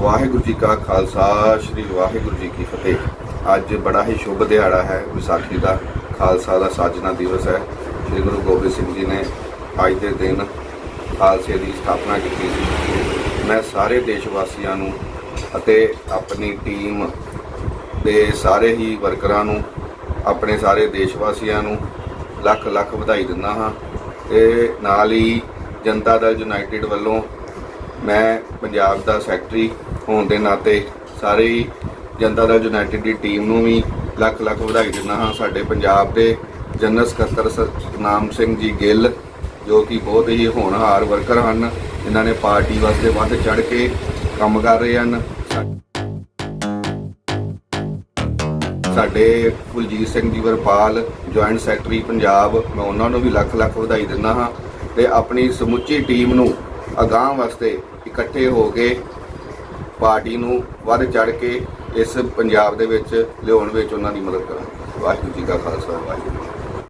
ਵਾਹਿਗੁਰੂ ਜੀ ਕਾ ਖਾਲਸਾ, ਸ੍ਰੀ ਵਾਹਿਗੁਰੂ ਜੀ ਕੀ ਫਤਿਹ। ਅੱਜ ਬੜਾ ਹੀ ਸ਼ੁਭ ਦਿਹਾੜਾ ਹੈ, ਵਿਸਾਖੀ ਦਾ ਖਾਲਸਾ ਦਾ ਸਾਜਨਾ ਦਿਵਸ ਹੈ। ਸ੍ਰੀ ਗੁਰੂ ਗੋਬਿੰਦ ਸਿੰਘ ਜੀ ਨੇ ਅੱਜ ਦੇ ਦਿਨ ਖਾਲਸੇ ਦੀ ਸਥਾਪਨਾ ਕੀਤੀ ਸੀ। ਮੈਂ ਸਾਰੇ ਦੇਸ਼ ਵਾਸੀਆਂ ਨੂੰ ਅਤੇ ਆਪਣੀ ਟੀਮ ਦੇ ਸਾਰੇ ਹੀ ਵਰਕਰਾਂ ਨੂੰ, ਆਪਣੇ ਸਾਰੇ ਦੇਸ਼ ਵਾਸੀਆਂ ਨੂੰ ਲੱਖ ਲੱਖ ਵਧਾਈ ਦਿੰਦਾ ਹਾਂ। ਤੇ ਨਾਲ ਹੀ ਜਨਤਾ ਦਲ ਯੂਨਾਈਟਿਡ ਵੱਲੋਂ ਮੈਂ ਪੰਜਾਬ ਦਾ ਸੈਕਟਰੀ ਹੋਣ ਦੇ ਨਾਤੇ ਸਾਰੇ ਹੀ ਜਨਤਾ ਦਲ ਯੂਨਾਈਟਿਡ ਦੀ ਟੀਮ ਨੂੰ ਵੀ ਲੱਖ ਲੱਖ ਵਧਾਈ ਦਿੰਦਾ ਹਾਂ। ਸਾਡੇ ਪੰਜਾਬ ਦੇ ਜਨਰਲ ਸਕੱਤਰ ਸਤਨਾਮ ਸਿੰਘ ਜੀ ਗਿੱਲ, ਜੋ ਕਿ ਬਹੁਤ ਹੀ ਹੋਣਹਾਰ ਵਰਕਰ ਹਨ ਜਿਨ੍ਹਾਂ ਨੇ ਪਾਰਟੀ ਵਾਸਤੇ ਵੱਧ ਚੜ ਕੇ ਕੰਮ ਕਰ ਰਹੇ ਹਨ। ਸਾਡੇ ਕੁਲਜੀਤ ਸਿੰਘ ਜੀ ਵਰਪਾਲ, ਜੁਆਇੰਟ ਸੈਕਟਰੀ ਪੰਜਾਬ, ਮੈਂ ਉਹਨਾਂ ਨੂੰ ਵੀ ਲੱਖ ਲੱਖ ਵਧਾਈ ਦਿੰਦਾ ਹਾਂ ਤੇ ਆਪਣੀ ਸਮੁੱਚੀ ਟੀਮ ਨੂੰ ਅਗਾਂਹ ਵਾਸਤੇ ਇਕੱਠੇ ਹੋ ਕੇ ਪਾਰਟੀ ਨੂੰ ਵੱਧ ਚੜ ਕੇ ਇਸ ਪੰਜਾਬ ਦੇ ਵਿੱਚ ਲਿਆਉਣ ਵਿੱਚ ਉਹਨਾਂ ਦੀ ਮਦਦ ਕਰਾਂ ਵਾਹਿਗੁਰੂ ਜੀ ਕਾ ਖਾਲਸਾ, ਵਾਹਿਗੁਰੂ ਜੀ